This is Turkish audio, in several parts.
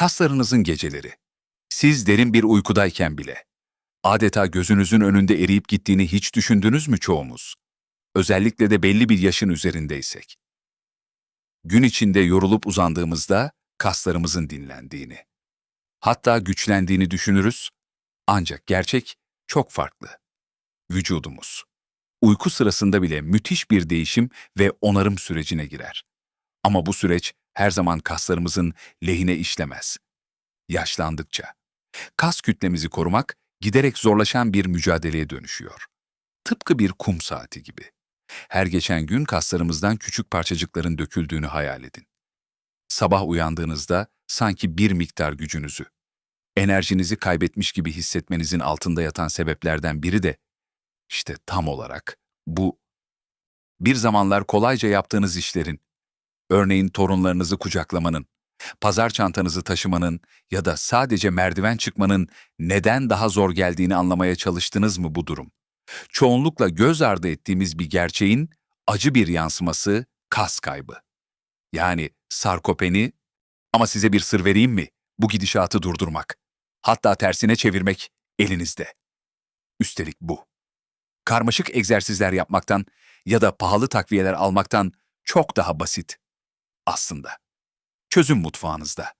Kaslarınızın geceleri. Siz derin bir uykudayken bile. Adeta gözünüzün önünde eriyip gittiğini hiç düşündünüz mü çoğumuz? Özellikle de belli bir yaşın üzerindeysek. Gün içinde yorulup uzandığımızda kaslarımızın dinlendiğini, hatta güçlendiğini düşünürüz. Ancak gerçek çok farklı. Vücudumuz. Uyku sırasında bile müthiş bir değişim ve onarım sürecine girer. Ama bu süreç her zaman kaslarımızın lehine işlemez. Yaşlandıkça. Kas kütlemizi korumak giderek zorlaşan bir mücadeleye dönüşüyor. Tıpkı bir kum saati gibi. Her geçen gün kaslarımızdan küçük parçacıkların döküldüğünü hayal edin. Sabah uyandığınızda sanki bir miktar gücünüzü, enerjinizi kaybetmiş gibi hissetmenizin altında yatan sebeplerden biri de işte tam olarak bu. Bir zamanlar kolayca yaptığınız işlerin, örneğin torunlarınızı kucaklamanın, pazar çantanızı taşımanın ya da sadece merdiven çıkmanın neden daha zor geldiğini anlamaya çalıştınız mı bu durum? Çoğunlukla göz ardı ettiğimiz bir gerçeğin acı bir yansıması kas kaybı. Yani sarkopeni ama size bir sır vereyim mi? Bu gidişatı durdurmak, hatta tersine çevirmek elinizde. Üstelik bu. Karmaşık egzersizler yapmaktan ya da pahalı takviyeler almaktan çok daha basit. Aslında. Çözüm mutfağınızda.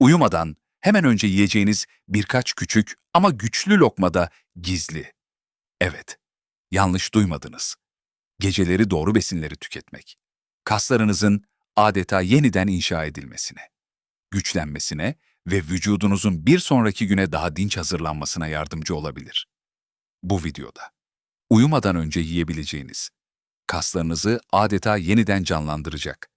Uyumadan hemen önce yiyeceğiniz birkaç küçük ama güçlü lokmada gizli. Evet, yanlış duymadınız. Geceleri doğru besinleri tüketmek. Kaslarınızın adeta yeniden inşa edilmesine, güçlenmesine ve vücudunuzun bir sonraki güne daha dinç hazırlanmasına yardımcı olabilir. Bu videoda uyumadan önce yiyebileceğiniz, kaslarınızı adeta yeniden canlandıracak,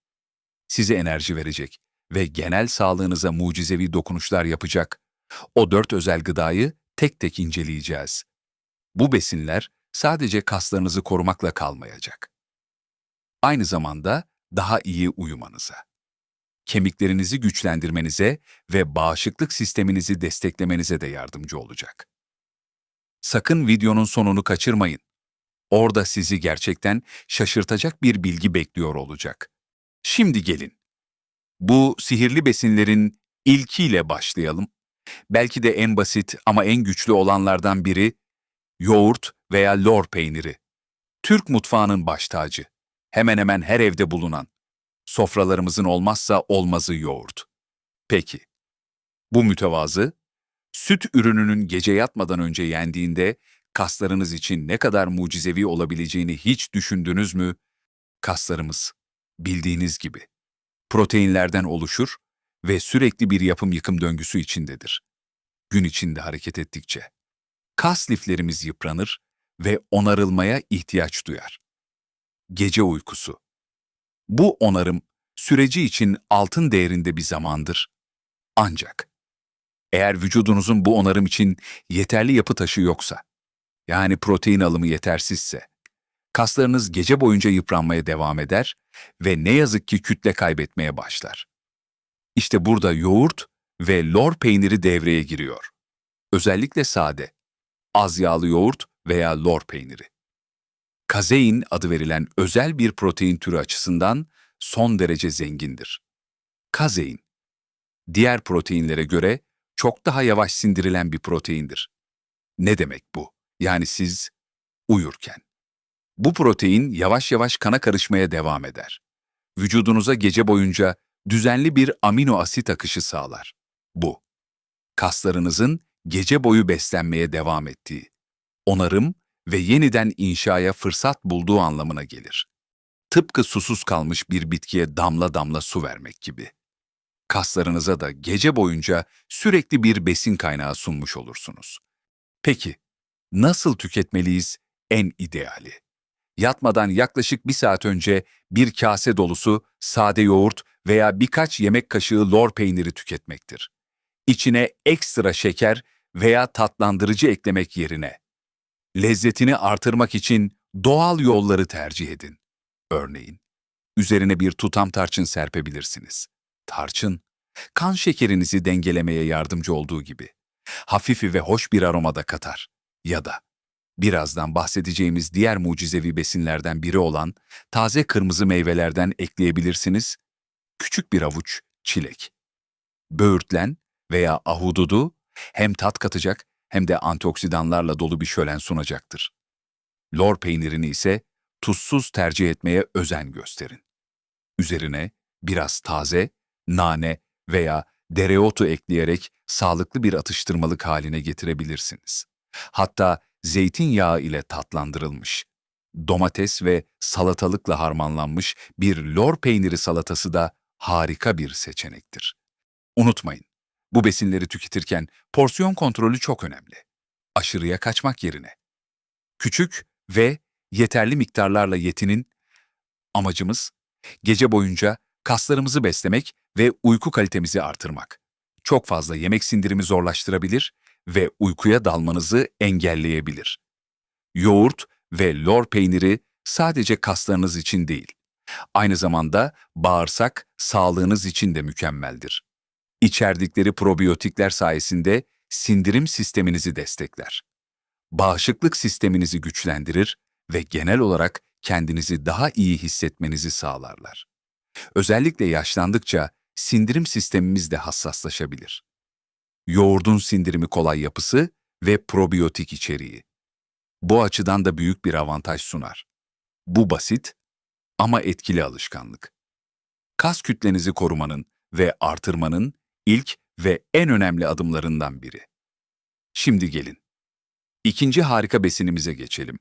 size enerji verecek ve genel sağlığınıza mucizevi dokunuşlar yapacak o dört özel gıdayı tek tek inceleyeceğiz. Bu besinler sadece kaslarınızı korumakla kalmayacak. Aynı zamanda daha iyi uyumanıza, kemiklerinizi güçlendirmenize ve bağışıklık sisteminizi desteklemenize de yardımcı olacak. Sakın videonun sonunu kaçırmayın. Orada sizi gerçekten şaşırtacak bir bilgi bekliyor olacak. Şimdi gelin. Bu sihirli besinlerin ilkiyle başlayalım. Belki de en basit ama en güçlü olanlardan biri yoğurt veya lor peyniri. Türk mutfağının baş tacı. Hemen hemen her evde bulunan. Sofralarımızın olmazsa olmazı yoğurt. Peki, bu mütevazı, süt ürününün gece yatmadan önce yendiğinde kaslarınız için ne kadar mucizevi olabileceğini hiç düşündünüz mü? Kaslarımız, bildiğiniz gibi, proteinlerden oluşur ve sürekli bir yapım yıkım döngüsü içindedir. Gün içinde hareket ettikçe kas liflerimiz yıpranır ve onarılmaya ihtiyaç duyar. Gece uykusu. Bu onarım süreci için altın değerinde bir zamandır. Ancak eğer vücudunuzun bu onarım için yeterli yapı taşı yoksa, yani protein alımı yetersizse, kaslarınız gece boyunca yıpranmaya devam eder ve ne yazık ki kütle kaybetmeye başlar. İşte burada yoğurt ve lor peyniri devreye giriyor. Özellikle sade, az yağlı yoğurt veya lor peyniri. Kazein adı verilen özel bir protein türü açısından son derece zengindir. Kazein, diğer proteinlere göre çok daha yavaş sindirilen bir proteindir. Ne demek bu? Yani siz uyurken. Bu protein yavaş yavaş kana karışmaya devam eder. Vücudunuza gece boyunca düzenli bir amino asit akışı sağlar. Bu, kaslarınızın gece boyu beslenmeye devam ettiği, onarım ve yeniden inşaya fırsat bulduğu anlamına gelir. Tıpkı susuz kalmış bir bitkiye damla damla su vermek gibi. Kaslarınıza da gece boyunca sürekli bir besin kaynağı sunmuş olursunuz. Peki, nasıl tüketmeliyiz en ideali? Yatmadan yaklaşık bir saat önce bir kase dolusu sade yoğurt veya birkaç yemek kaşığı lor peyniri tüketmektir. İçine ekstra şeker veya tatlandırıcı eklemek yerine. Lezzetini artırmak için doğal yolları tercih edin. Örneğin, üzerine bir tutam tarçın serpebilirsiniz. Tarçın, kan şekerinizi dengelemeye yardımcı olduğu gibi, hafif ve hoş bir aromada katar. Ya da, birazdan bahsedeceğimiz diğer mucizevi besinlerden biri olan taze kırmızı meyvelerden ekleyebilirsiniz. Küçük bir avuç çilek. Böğürtlen veya ahududu hem tat katacak hem de antioksidanlarla dolu bir şölen sunacaktır. Lor peynirini ise tuzsuz tercih etmeye özen gösterin. Üzerine biraz taze, nane veya dereotu ekleyerek sağlıklı bir atıştırmalık haline getirebilirsiniz. Hatta zeytinyağı ile tatlandırılmış, domates ve salatalıkla harmanlanmış bir lor peyniri salatası da harika bir seçenektir. Unutmayın, bu besinleri tüketirken porsiyon kontrolü çok önemli. Aşırıya kaçmak yerine. Küçük ve yeterli miktarlarla yetinin. Amacımız gece boyunca kaslarımızı beslemek ve uyku kalitemizi artırmak. Çok fazla yemek sindirimi zorlaştırabilir ve uykuya dalmanızı engelleyebilir. Yoğurt ve lor peyniri sadece kaslarınız için değil, aynı zamanda bağırsak sağlığınız için de mükemmeldir. İçerdikleri probiyotikler sayesinde sindirim sisteminizi destekler. Bağışıklık sisteminizi güçlendirir ve genel olarak kendinizi daha iyi hissetmenizi sağlarlar. Özellikle yaşlandıkça sindirim sistemimiz de hassaslaşabilir. Yoğurdun sindirimi kolay yapısı ve probiyotik içeriği. Bu açıdan da büyük bir avantaj sunar. Bu basit ama etkili alışkanlık. Kas kütlenizi korumanın ve artırmanın ilk ve en önemli adımlarından biri. Şimdi gelin. İkinci harika besinimize geçelim.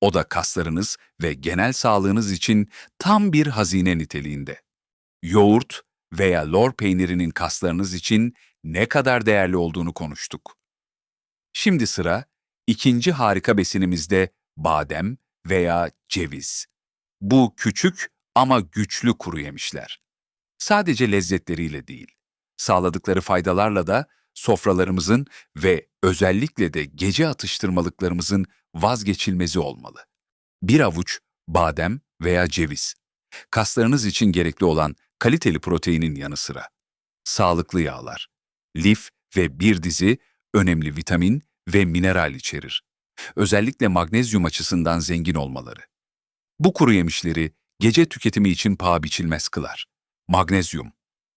O da kaslarınız ve genel sağlığınız için tam bir hazine niteliğinde. Yoğurt veya lor peynirinin kaslarınız için ne kadar değerli olduğunu konuştuk. Şimdi sıra ikinci harika besinimizde badem veya ceviz. Bu küçük ama güçlü kuru yemişler. Sadece lezzetleriyle değil, sağladıkları faydalarla da sofralarımızın ve özellikle de gece atıştırmalıklarımızın vazgeçilmezi olmalı. Bir avuç badem veya ceviz. Kaslarınız için gerekli olan kaliteli proteinin yanı sıra. Sağlıklı yağlar, lif ve bir dizi önemli vitamin ve mineral içerir. Özellikle magnezyum açısından zengin olmaları. Bu kuru yemişleri gece tüketimi için paha biçilmez kılar. Magnezyum,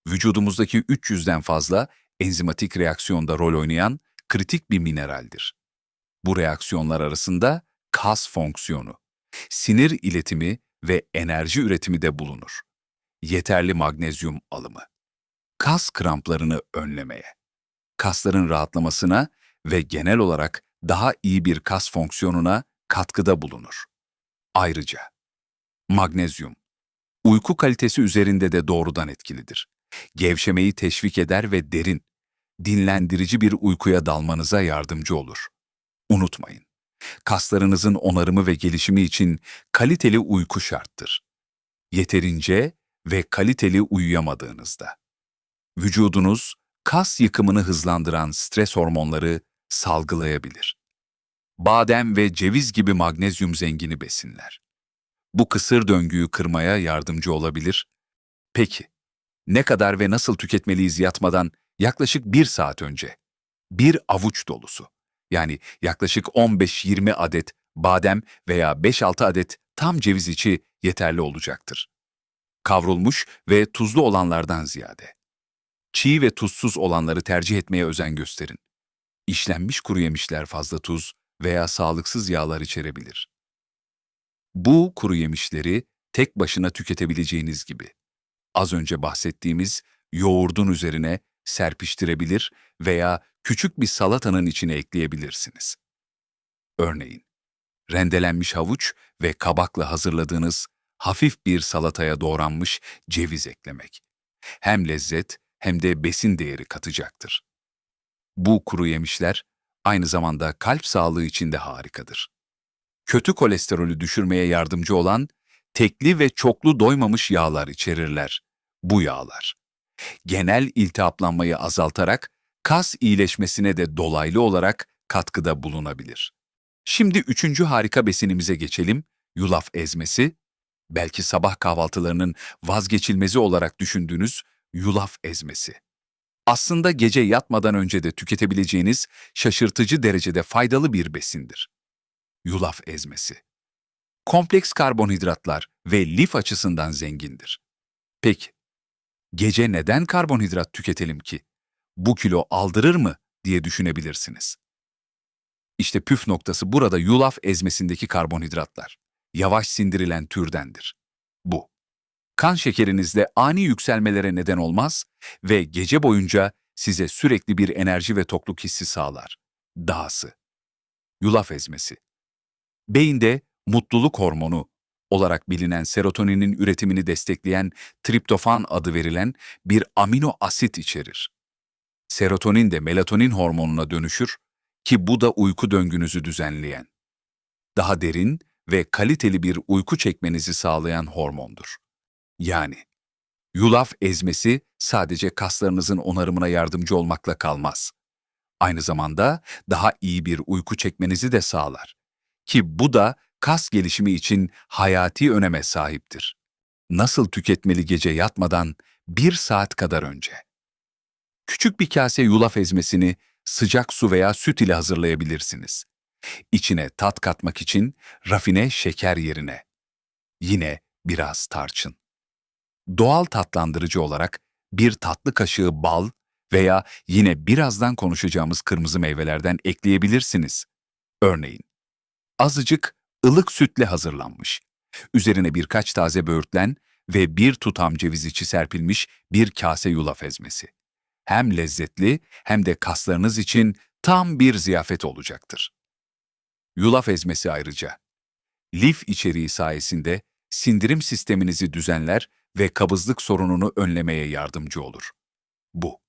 vücudumuzdaki 300'den fazla enzimatik reaksiyonda rol oynayan kritik bir mineraldir. Bu reaksiyonlar arasında kas fonksiyonu, sinir iletimi ve enerji üretimi de bulunur. Yeterli magnezyum alımı. Kas kramplarını önlemeye, kasların rahatlamasına ve genel olarak daha iyi bir kas fonksiyonuna katkıda bulunur. Ayrıca magnezyum, uyku kalitesi üzerinde de doğrudan etkilidir. Gevşemeyi teşvik eder ve derin, dinlendirici bir uykuya dalmanıza yardımcı olur. Unutmayın, kaslarınızın onarımı ve gelişimi için kaliteli uyku şarttır. Yeterince ve kaliteli uyuyamadığınızda. Vücudunuz kas yıkımını hızlandıran stres hormonları salgılayabilir. Badem ve ceviz gibi magnezyum zengini besinler. Bu kısır döngüyü kırmaya yardımcı olabilir. Peki, ne kadar ve nasıl tüketmeliyiz yatmadan yaklaşık bir saat önce? Bir avuç dolusu, yani yaklaşık 15-20 adet badem veya 5-6 adet tam ceviz içi yeterli olacaktır. Kavrulmuş ve tuzlu olanlardan ziyade. Çiğ ve tuzsuz olanları tercih etmeye özen gösterin. İşlenmiş kuru yemişler fazla tuz veya sağlıksız yağlar içerebilir. Bu kuru yemişleri tek başına tüketebileceğiniz gibi. Az önce bahsettiğimiz yoğurdun üzerine serpiştirebilir veya küçük bir salatanın içine ekleyebilirsiniz. Örneğin, rendelenmiş havuç ve kabakla hazırladığınız hafif bir salataya doğranmış ceviz eklemek. Hem lezzet hem de besin değeri katacaktır. Bu kuru yemişler aynı zamanda kalp sağlığı için de harikadır. Kötü kolesterolü düşürmeye yardımcı olan tekli ve çoklu doymamış yağlar içerirler. Bu yağlar. Genel iltihaplanmayı azaltarak kas iyileşmesine de dolaylı olarak katkıda bulunabilir. Şimdi üçüncü harika besinimize geçelim, yulaf ezmesi. Belki sabah kahvaltılarının vazgeçilmezi olarak düşündüğünüz yulaf ezmesi. Aslında gece yatmadan önce de tüketebileceğiniz şaşırtıcı derecede faydalı bir besindir. Yulaf ezmesi. Kompleks karbonhidratlar ve lif açısından zengindir. Peki, gece neden karbonhidrat tüketelim ki? bu kilo aldırır mı diye düşünebilirsiniz. İşte püf noktası burada yulaf ezmesindeki karbonhidratlar. Yavaş sindirilen türdendir. Bu. Kan şekerinizde ani yükselmelere neden olmaz ve gece boyunca size sürekli bir enerji ve tokluk hissi sağlar. Dahası. Yulaf ezmesi. Beyinde mutluluk hormonu olarak bilinen serotoninin üretimini destekleyen triptofan adı verilen bir amino asit içerir. Serotonin de melatonin hormonuna dönüşür ki bu da uyku döngünüzü düzenleyen, daha derin ve kaliteli bir uyku çekmenizi sağlayan hormondur. Yani yulaf ezmesi sadece kaslarınızın onarımına yardımcı olmakla kalmaz. Aynı zamanda daha iyi bir uyku çekmenizi de sağlar. Ki bu da kas gelişimi için hayati öneme sahiptir. Nasıl tüketmeli gece yatmadan bir saat kadar önce? Küçük bir kase yulaf ezmesini sıcak su veya süt ile hazırlayabilirsiniz. İçine tat katmak için rafine şeker yerine. Yine biraz tarçın. Doğal tatlandırıcı olarak bir tatlı kaşığı bal veya yine birazdan konuşacağımız kırmızı meyvelerden ekleyebilirsiniz. Örneğin, azıcık ılık sütle hazırlanmış. Üzerine birkaç taze böğürtlen ve bir tutam ceviz içi serpilmiş bir kase yulaf ezmesi. Hem lezzetli hem de kaslarınız için tam bir ziyafet olacaktır. Yulaf ezmesi ayrıca. Lif içeriği sayesinde sindirim sisteminizi düzenler ve kabızlık sorununu önlemeye yardımcı olur. Bu,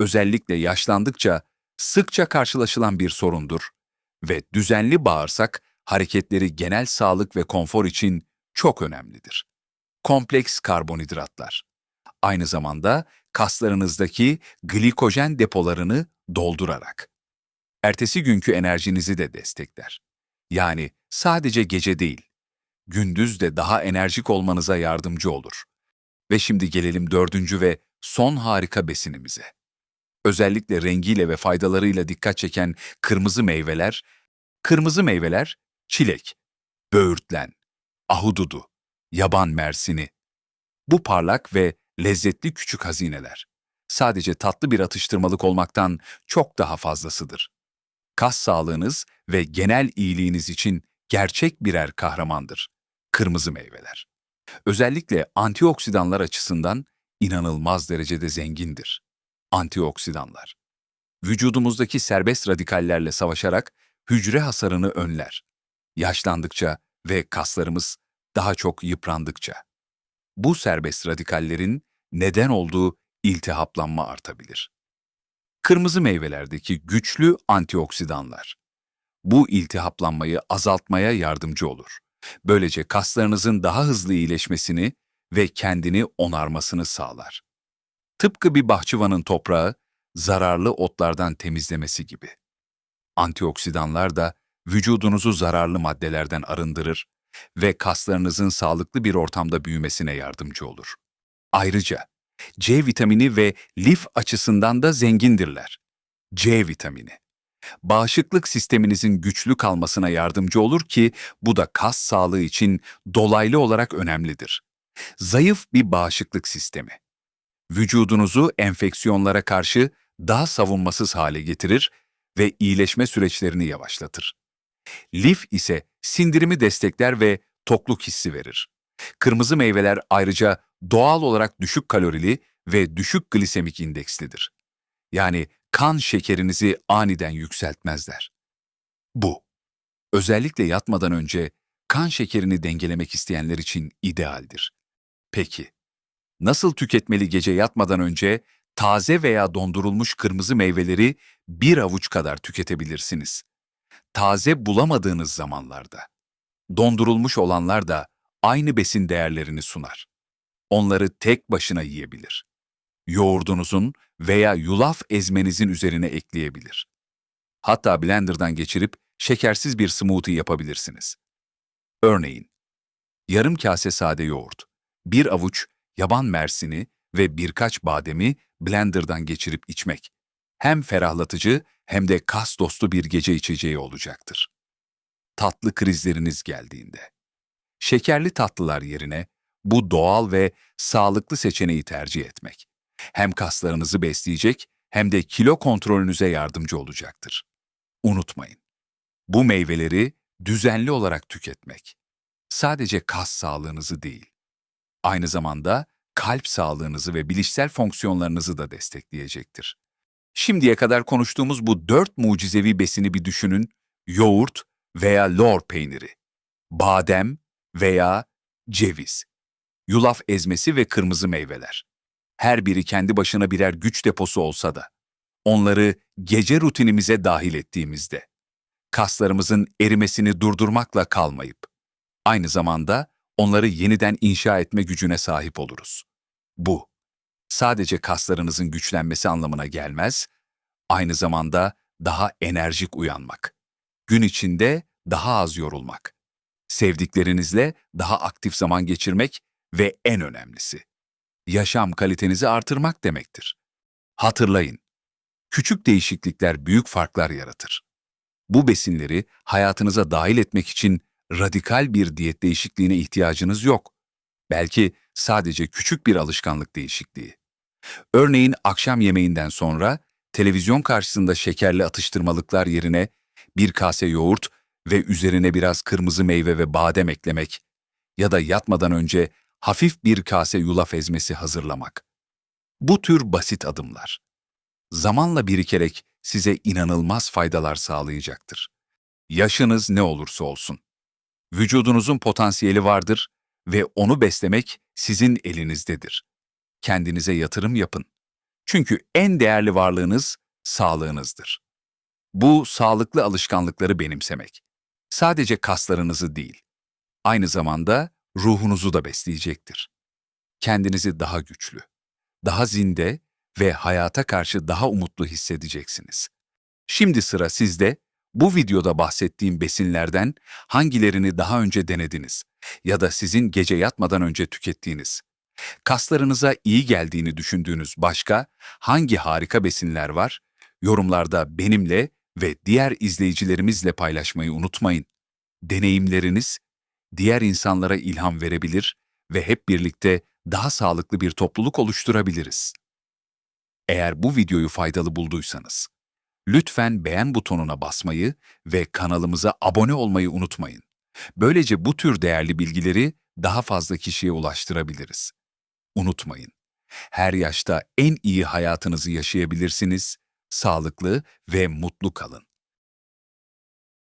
özellikle yaşlandıkça sıkça karşılaşılan bir sorundur ve düzenli bağırsak hareketleri genel sağlık ve konfor için çok önemlidir. Kompleks karbonhidratlar. Aynı zamanda kaslarınızdaki glikojen depolarını doldurarak. Ertesi günkü enerjinizi de destekler. Yani sadece gece değil, gündüz de daha enerjik olmanıza yardımcı olur. Ve şimdi gelelim dördüncü ve son harika besinimize. Özellikle rengiyle ve faydalarıyla dikkat çeken kırmızı meyveler, kırmızı meyveler çilek, böğürtlen, ahududu, yaban mersini. Bu parlak ve lezzetli küçük hazineler. Sadece tatlı bir atıştırmalık olmaktan çok daha fazlasıdır. Kas sağlığınız ve genel iyiliğiniz için gerçek birer kahramandır. Kırmızı meyveler. Özellikle antioksidanlar açısından inanılmaz derecede zengindir. Antioksidanlar. Vücudumuzdaki serbest radikallerle savaşarak hücre hasarını önler yaşlandıkça ve kaslarımız daha çok yıprandıkça. Bu serbest radikallerin neden olduğu iltihaplanma artabilir. Kırmızı meyvelerdeki güçlü antioksidanlar. Bu iltihaplanmayı azaltmaya yardımcı olur. Böylece kaslarınızın daha hızlı iyileşmesini ve kendini onarmasını sağlar. Tıpkı bir bahçıvanın toprağı zararlı otlardan temizlemesi gibi. Antioksidanlar da vücudunuzu zararlı maddelerden arındırır ve kaslarınızın sağlıklı bir ortamda büyümesine yardımcı olur. Ayrıca C vitamini ve lif açısından da zengindirler. C vitamini. Bağışıklık sisteminizin güçlü kalmasına yardımcı olur ki bu da kas sağlığı için dolaylı olarak önemlidir. Zayıf bir bağışıklık sistemi. Vücudunuzu enfeksiyonlara karşı daha savunmasız hale getirir ve iyileşme süreçlerini yavaşlatır. Lif ise sindirimi destekler ve tokluk hissi verir. Kırmızı meyveler ayrıca doğal olarak düşük kalorili ve düşük glisemik indekslidir. Yani kan şekerinizi aniden yükseltmezler. Bu, özellikle yatmadan önce kan şekerini dengelemek isteyenler için idealdir. Peki, nasıl tüketmeli gece yatmadan önce taze veya dondurulmuş kırmızı meyveleri bir avuç kadar tüketebilirsiniz taze bulamadığınız zamanlarda. Dondurulmuş olanlar da aynı besin değerlerini sunar. Onları tek başına yiyebilir. Yoğurdunuzun veya yulaf ezmenizin üzerine ekleyebilir. Hatta blenderdan geçirip şekersiz bir smoothie yapabilirsiniz. Örneğin, yarım kase sade yoğurt, bir avuç yaban mersini ve birkaç bademi blenderdan geçirip içmek hem ferahlatıcı hem de kas dostu bir gece içeceği olacaktır. Tatlı krizleriniz geldiğinde. Şekerli tatlılar yerine bu doğal ve sağlıklı seçeneği tercih etmek. Hem kaslarınızı besleyecek hem de kilo kontrolünüze yardımcı olacaktır. Unutmayın. Bu meyveleri düzenli olarak tüketmek sadece kas sağlığınızı değil, aynı zamanda kalp sağlığınızı ve bilişsel fonksiyonlarınızı da destekleyecektir. Şimdiye kadar konuştuğumuz bu dört mucizevi besini bir düşünün. Yoğurt veya lor peyniri, badem veya ceviz, yulaf ezmesi ve kırmızı meyveler. Her biri kendi başına birer güç deposu olsa da, onları gece rutinimize dahil ettiğimizde, kaslarımızın erimesini durdurmakla kalmayıp, aynı zamanda onları yeniden inşa etme gücüne sahip oluruz. Bu, sadece kaslarınızın güçlenmesi anlamına gelmez, aynı zamanda daha enerjik uyanmak, gün içinde daha az yorulmak, sevdiklerinizle daha aktif zaman geçirmek ve en önemlisi, yaşam kalitenizi artırmak demektir. Hatırlayın, küçük değişiklikler büyük farklar yaratır. Bu besinleri hayatınıza dahil etmek için radikal bir diyet değişikliğine ihtiyacınız yok. Belki sadece küçük bir alışkanlık değişikliği. Örneğin akşam yemeğinden sonra televizyon karşısında şekerli atıştırmalıklar yerine bir kase yoğurt ve üzerine biraz kırmızı meyve ve badem eklemek ya da yatmadan önce hafif bir kase yulaf ezmesi hazırlamak. Bu tür basit adımlar zamanla birikerek size inanılmaz faydalar sağlayacaktır. Yaşınız ne olursa olsun. Vücudunuzun potansiyeli vardır ve onu beslemek sizin elinizdedir. Kendinize yatırım yapın. Çünkü en değerli varlığınız sağlığınızdır. Bu sağlıklı alışkanlıkları benimsemek. Sadece kaslarınızı değil, aynı zamanda ruhunuzu da besleyecektir. Kendinizi daha güçlü, daha zinde ve hayata karşı daha umutlu hissedeceksiniz. Şimdi sıra sizde. Bu videoda bahsettiğim besinlerden hangilerini daha önce denediniz ya da sizin gece yatmadan önce tükettiğiniz, kaslarınıza iyi geldiğini düşündüğünüz başka hangi harika besinler var? Yorumlarda benimle ve diğer izleyicilerimizle paylaşmayı unutmayın. Deneyimleriniz diğer insanlara ilham verebilir ve hep birlikte daha sağlıklı bir topluluk oluşturabiliriz. Eğer bu videoyu faydalı bulduysanız, lütfen beğen butonuna basmayı ve kanalımıza abone olmayı unutmayın. Böylece bu tür değerli bilgileri daha fazla kişiye ulaştırabiliriz. Unutmayın, her yaşta en iyi hayatınızı yaşayabilirsiniz, sağlıklı ve mutlu kalın.